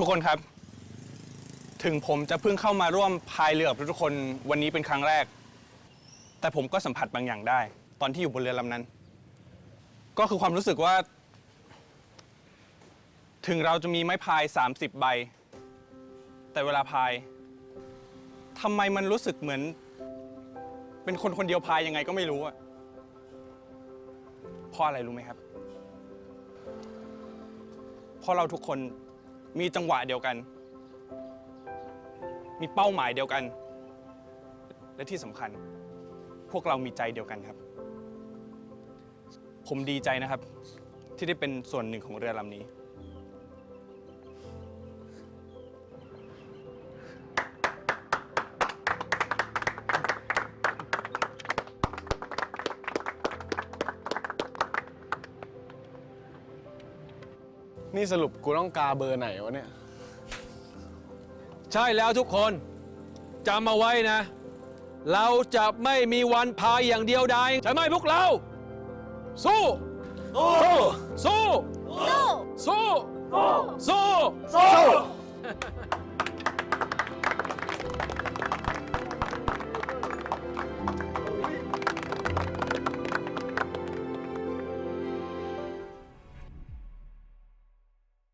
ทุกคนครับ ถึงผมจะเพิ่งเข้ามาร่วมพายเรือกับทุกคนวันนี้เป็นครั้งแรก แต่ผมก็สัมผัสบางอย่างได้ ตอนที่อยู่บนเรือลำนั้น ก็คือความรู้สึกว่า ถึงเราจะมีไม้พาย 30 ใบ แต่เวลาพายทำไมมันรู้สึกเหมือน เป็นคนคนเดียวพายยังไงก็ไม่รู้อะเพราะอะไรรู้ไหมครับเพราะเราทุกคน มีจังหวะเดียวกัน มีเป้าหมายเดียวกัน และที่สำคัญ พวกเรามีใจเดียวกันครับ ผมดีใจนะครับ ที่ได้เป็นส่วนหนึ่งของเรือลำนี้ นี่สรุปกูต้องกาเบอร์ไหนวะเนี่ย ใช่แล้วทุกคนจำเอาไว้นะ เราจะไม่มีวันพายอย่างเดียวดายใช่ไหมพวกเรา สู้ สู้ สู้ สู้ สู้ สู้